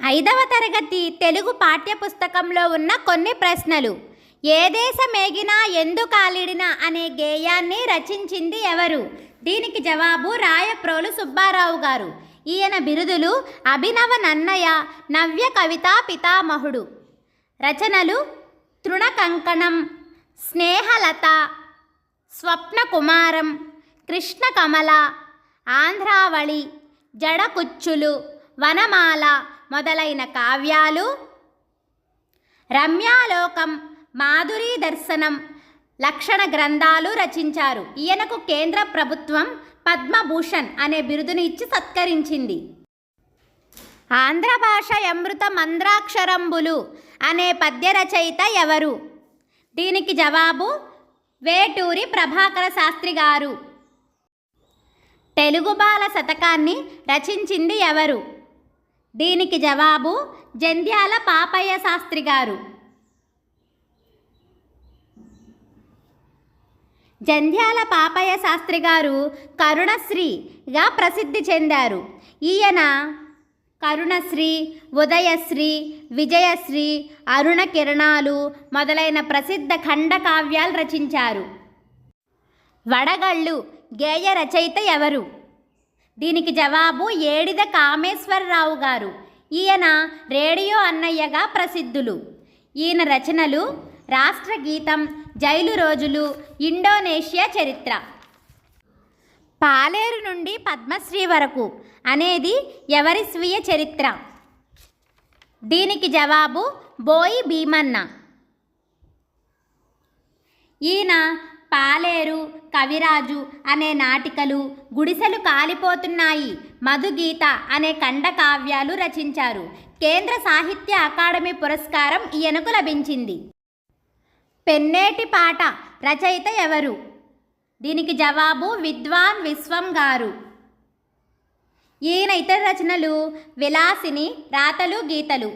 ఐదవ తరగతి తెలుగు పాఠ్యపుస్తకంలో ఉన్న కొన్ని ప్రశ్నలు. ఏ దేశమేగినా ఎందుకాలిడినా అనే గేయాన్ని రచించింది ఎవరు? దీనికి జవాబు రాయప్రోలు సుబ్బారావు గారు. ఈయన బిరుదులు అభినవ నన్నయ నవ్య కవితా పితామహుడు. రచనలు తృణకంకణం స్నేహలత స్వప్నకుమారం కృష్ణకమల ఆంధ్రావళి జడకుచ్చులు వనమాల మొదలైన కావ్యాలు. రమ్యాలోకం మాధురీ దర్శనం లక్షణ గ్రంథాలు రచించారు. ఈయనకు కేంద్ర ప్రభుత్వం పద్మభూషణ్ అనే బిరుదుని ఇచ్చి సత్కరించింది. ఆంధ్ర భాష అమృత మంద్రాక్షరంబులు అనే పద్య రచయిత ఎవరు? దీనికి జవాబు వేటూరి ప్రభాకర శాస్త్రి గారు. తెలుగు బాల శతకాన్ని రచించింది ఎవరు? దీనికి జవాబు జంధ్యాల పాపయ్య శాస్త్రి గారు. జంధ్యాల పాపయ్య శాస్త్రి గారు కరుణశ్రీగా ప్రసిద్ధి చెందారు. ఈయన కరుణశ్రీ ఉదయశ్రీ విజయశ్రీ అరుణ కిరణాలు మొదలైన ప్రసిద్ధ ఖండ కావ్యాలు రచించారు. వడగళ్ళు గేయ రచయిత ఎవరు? దీనికి జవాబు ఏడిద కామేశ్వరరావు గారు. ఈయన రేడియో అన్నయ్యగా ప్రసిద్ధులు. ఈయన రచనలు రాష్ట్ర గీతం జైలు రోజులు ఇండోనేషియా చరిత్ర. పాలేరు నుండి పద్మశ్రీ వరకు అనేది ఎవరి స్వీయ చరిత్ర? దీనికి జవాబు బోయి భీమన్న. ఈయన పాలేరు కవిరాజు అనే నాటికలు గుడిసెలు కాలిపోతున్నాయి. మధుగీత అనే ఖండకావ్యాలు రచించారు. కేంద్ర సాహిత్య అకాడమీ పురస్కారం ఈయనకు లభించింది. పెన్నేటి పాట రచయిత ఎవరు? దీనికి జవాబు విద్వాన్ విశ్వం గారు. ఈయన ఇతర రచనలు విలాసిని రాతలు గీతలు.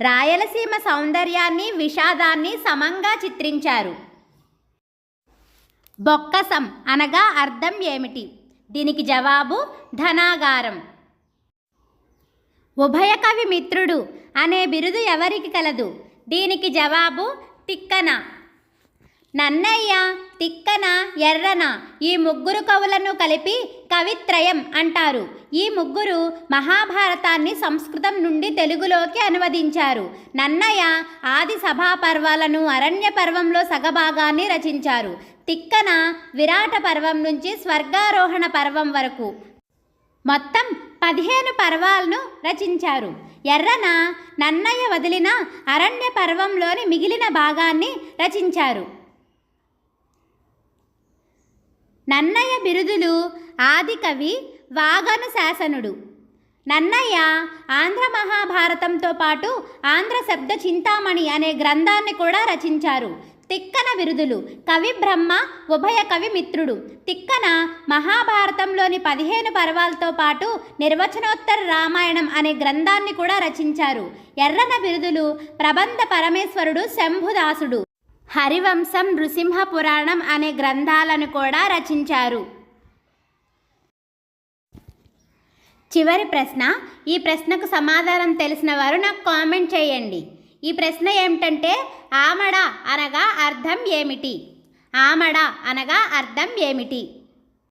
రాయలసీమ సౌందర్యాన్ని విషాదాన్ని సమంగా చిత్రించారు. బొక్కసం అనగా అర్థం ఏమిటి? దీనికి జవాబు ధనాగారం. ఉభయ కవి మిత్రుడు అనే బిరుదు ఎవరికి కలదు? దీనికి జవాబు తిక్కన. నన్నయ్య తిక్కన ఎర్రన ఈ ముగ్గురు కవులను కలిపి కవిత్రయం అంటారు. ఈ ముగ్గురు మహాభారతాన్ని సంస్కృతం నుండి తెలుగులోకి అనువదించారు. నన్నయ్య ఆది సభా పర్వాలను అరణ్య పర్వంలో సగభాగాన్ని రచించారు. తిక్కన విరాట పర్వం నుంచి స్వర్గారోహణ పర్వం వరకు. మొత్తం పదిహేను పర్వాలను రచించారు. ఎర్రన నన్నయ్య వదిలిన అరణ్య పర్వంలోని మిగిలిన భాగాన్ని రచించారు. నన్నయ్య బిరుదులు ఆదికవి వాగను శాసనుడు. నన్నయ్య ఆంధ్ర మహాభారతంతో పాటు ఆంధ్ర శబ్ద చింతామణి అనే గ్రంథాన్ని కూడా రచించారు. తిక్కన బిరుదులు కవి బ్రహ్మ ఉభయ కవి మిత్రుడు. తిక్కన మహాభారతంలోని పదిహేను పర్వాలతో పాటు నిర్వచనోత్తర రామాయణం అనే గ్రంథాన్ని కూడా రచించారు. ఎర్రన బిరుదులు ప్రబంధ పరమేశ్వరుడు శంభుదాసుడు. హరివంశం నృసింహ పురాణం అనే గ్రంథాలను కూడా రచించారు. చివరి ప్రశ్న ఈ ప్రశ్నకు సమాధానం తెలిసిన వారు నాకు కామెంట్ చేయండి. ఈ ప్రశ్న ఏమిటంటే ఆమడ అనగా అర్థం ఏమిటి? ఆమడ అనగా అర్థం ఏమిటి?